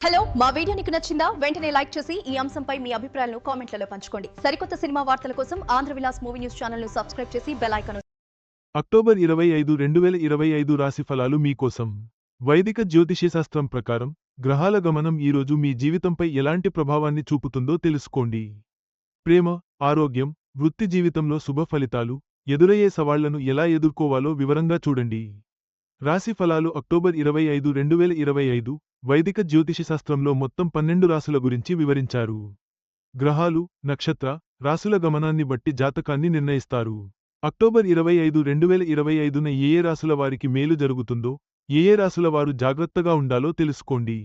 Hello మా video నీకు నచ్చిందా? వెంటనే లైక్ చేసి ఈ అంశంపై మీ అభిప్రాయాలను కామెంట్లలో పంచుకోండి. సరికొత్త సినిమా వార్తల కోసం ఆంధ్ర విలాస్ మూవీ న్యూస్ ఛానల్ను సబ్స్క్రైబ్ చేసి బెల్ అక్టోబర్ ఇరవై ఐదు రెండు వేల ఇరవై ఐదు రాశి ఫలాలు మీకోసం వైదిక జ్యోతిష్యశాస్త్రం ప్రకారం గ్రహాల గమనం ఈరోజు మీ జీవితంపై ఎలాంటి ప్రభావాన్ని చూపుతుందో తెలుసుకోండి. ప్రేమ ఆరోగ్యం వృత్తి జీవితంలో శుభ ఫలితాలు ఎదురయ్యే సవాళ్ళను ఎలా ఎదుర్కోవాలో వివరంగా చూడండి. రాశి ఫలాలు అక్టోబర్ ఇరవై ఐదు రెండు వేల ఇరవై ఐదు వైదిక జ్యోతిషశాస్త్రంలో మొత్తం పన్నెండు రాసుల గురించి వివరించారు. గ్రహాలు నక్షత్ర రాసుల గమనాన్ని బట్టి జాతకాన్ని నిర్ణయిస్తారు. అక్టోబర్ ఇరవై ఐదు రెండు వేల ఇరవై ఐదున ఏ ఏ రాసుల వారికి మేలు జరుగుతుందో ఏ ఏ రాసుల వారు జాగ్రత్తగా ఉండాలో తెలుసుకోండి.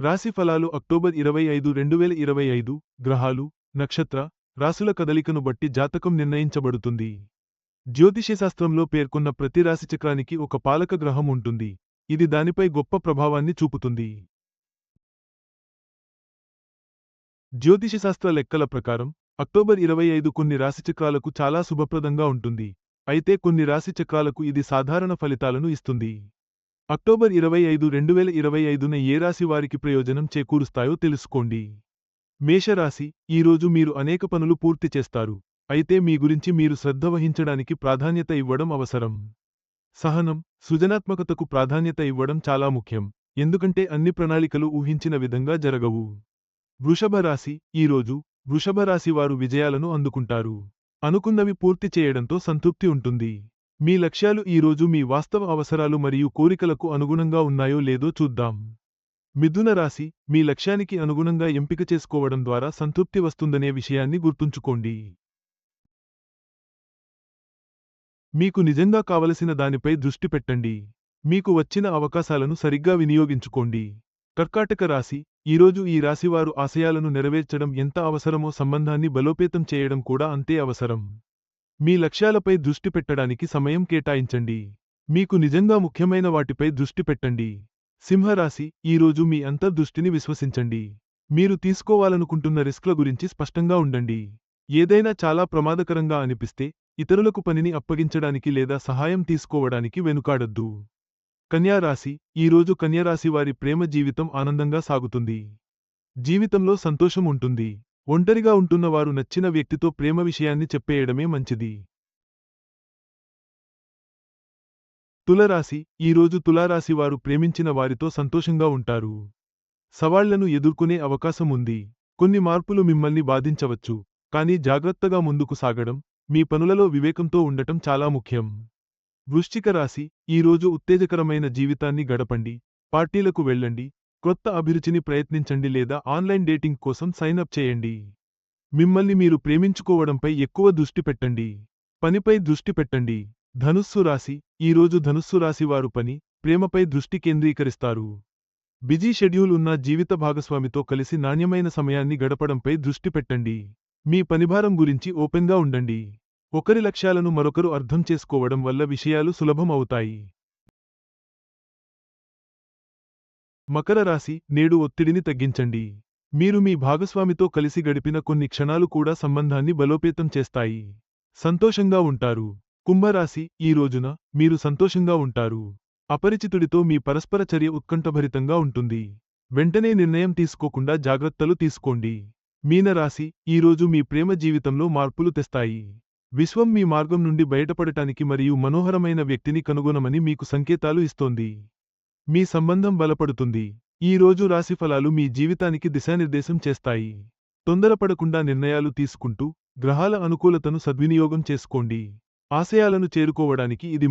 రాశి ఫలాలు అక్టోబర్ ఇరవై ఐదు రెండు వేల ఇరవై ఐదు గ్రహాలు నక్షత్ర రాసుల కదలికను బట్టి జాతకం నిర్ణయించబడుతుంది. జ్యోతిషశాస్త్రంలో పేర్కొన్న ప్రతి రాశిచక్రానికి ఒక పాలక గ్రహం ఉంటుంది. ఇది దానిపై గొప్ప ప్రభావాన్ని చూపుతుంది. జ్యోతిషశాస్త్ర లెక్కల ప్రకారం అక్టోబర్ ఇరవై ఐదు కొన్ని రాశిచక్రాలకు చాలా శుభప్రదంగా ఉంటుంది. అయితే కొన్ని రాశిచక్రాలకు ఇది సాధారణ ఫలితాలను ఇస్తుంది. అక్టోబర్ ఇరవై ఐదు రెండు వేల ఇరవై ఐదున ఏ రాశి వారికి ప్రయోజనం చేకూరుస్తాయో తెలుసుకోండి. మేషరాశి ఈరోజు మీరు అనేక పనులు పూర్తి చేస్తారు. అయితే మీ గురించి మీరు శ్రద్ధ వహించడానికి ప్రాధాన్యత ఇవ్వడం అవసరం. సహనం సృజనాత్మకతకు ప్రాధాన్యత ఇవ్వడం చాలా ముఖ్యం. ఎందుకంటే అన్ని ప్రణాళికలు ఊహించిన విధంగా జరగవు. వృషభరాశి ఈరోజు వృషభరాశి వారు విజయాలను అందుకుంటారు. అనుకున్నవి పూర్తి చేయడంతో సంతృప్తి ఉంటుంది. మీ లక్ష్యాలు ఈరోజు మీ వాస్తవ అవసరాలు మరియు కోరికలకు అనుగుణంగా ఉన్నాయో లేదో చూద్దాం. మిథున రాశి మీ లక్ష్యానికి అనుగుణంగా ఎంపిక చేసుకోవడం ద్వారా సంతృప్తి వస్తుందనే విషయాన్ని గుర్తుంచుకోండి. మీకు నిజంగా కావలసిన దానిపై దృష్టి పెట్టండి. మీకు వచ్చిన అవకాశాలను సరిగ్గా వినియోగించుకోండి. కర్కాటక రాశి ఈరోజు ఈ రాశివారు ఆశయాలను నెరవేర్చడం ఎంత అవసరమో సంబంధాన్ని బలోపేతం చేయడం కూడా అంతే అవసరం. మీ లక్ష్యాలపై దృష్టి పెట్టడానికి సమయం కేటాయించండి. మీకు నిజంగా ముఖ్యమైన వాటిపై దృష్టి పెట్టండి. సింహరాశి ఈరోజు మీ అంతర్దృష్టిని విశ్వసించండి. మీరు తీసుకోవాలనుకుంటున్న రిస్క్ల గురించి స్పష్టంగా ఉండండి. ఏదైనా చాలా ప్రమాదకరంగా అనిపిస్తే ఇతరులకు పనిని అప్పగించడానికి లేదా సహాయం తీసుకోవడానికి వెనుకాడద్దు. కన్యారాశి ఈరోజు కన్యారాశి వారి ప్రేమ జీవితం ఆనందంగా సాగుతుంది. జీవితంలో సంతోషం ఉంటుంది. ఒంటరిగా ఉంటున్నవారు నచ్చిన వ్యక్తితో ప్రేమ విషయాన్ని చెప్పేయడమే మంచిది. తులరాశి ఈరోజు తులారాశి వారు ప్రేమించిన వారితో సంతోషంగా ఉంటారు. సవాళ్ళను ఎదుర్కొనే అవకాశం ఉంది. కొన్ని మార్పులు మిమ్మల్ని బాధించవచ్చు. కానీ జాగ్రత్తగా ముందుకు సాగడం మీ పనులలో వివేకంతో ఉండటం చాలా ముఖ్యం. వృశ్చిక రాశి ఈరోజు ఉత్తేజకరమైన జీవితాన్ని గడపండి పార్టీలకు వెళ్ళండి కొత్త అభిరుచిని ప్రయత్నించండి లేదా ఆన్లైన్ డేటింగ్ కోసం సైన్ అప్ చేయండి. మిమ్మల్ని మీరు ప్రేమించుకోవడంపై ఎక్కువ దృష్టి పెట్టండి. పనిపై దృష్టి పెట్టండి. ధనుస్సు రాశి ఈరోజు ధనుస్సు రాశి వారు పని ప్రేమపై దృష్టి కేంద్రీకరిస్తారు. బిజీ షెడ్యూల్ ఉన్న జీవిత భాగస్వామితో కలిసి నాణ్యమైన సమయాన్ని గడపడంపై దృష్టి పెట్టండి. మీ పనిభారం గురించి ఓపెన్గా ఉండండి. ఒకరి లక్ష్యాలను మరొకరు అర్థం చేసుకోవడం వల్ల విషయాలు సులభం అవుతాయి మకర రాశి నేడు ఒత్తిడిని తగ్గించండి. మీరు మీ భాగస్వామితో కలిసి గడిపిన కొన్ని క్షణాలు కూడా సంబంధాన్ని బలోపేతం చేస్తాయి. సంతోషంగా ఉంటారు. కుంభరాశి ఈ రోజున మీరు సంతోషంగా ఉంటారు. అపరిచితుడితో మీ పరస్పర చర్య ఉత్కంఠభరితంగా ఉంటుంది. వెంటనే నిర్ణయం తీసుకోకుండా జాగ్రత్తలు తీసుకోండి. మీనరాశి ఈరోజు మీ ప్రేమ జీవితంలో మార్పులు తెస్తాయి. విశ్వం మీ మార్గం నుండి బయటపడటానికి మరియు మనోహరమైన వ్యక్తిని కనుగొనమని మీకు సంకేతాలు ఇస్తోంది. మీ సంబంధం బలపడుతుంది. ఈ రోజు రాశిఫలాలు మీ జీవితానికి దిశానిర్దేశం చేస్తాయి. తొందరపడకుండా నిర్ణయాలు తీసుకుంటూ గ్రహాల అనుకూలతను సద్వినియోగం చేసుకోండి. ఆశయాలను చేరుకోవడానికి ఇది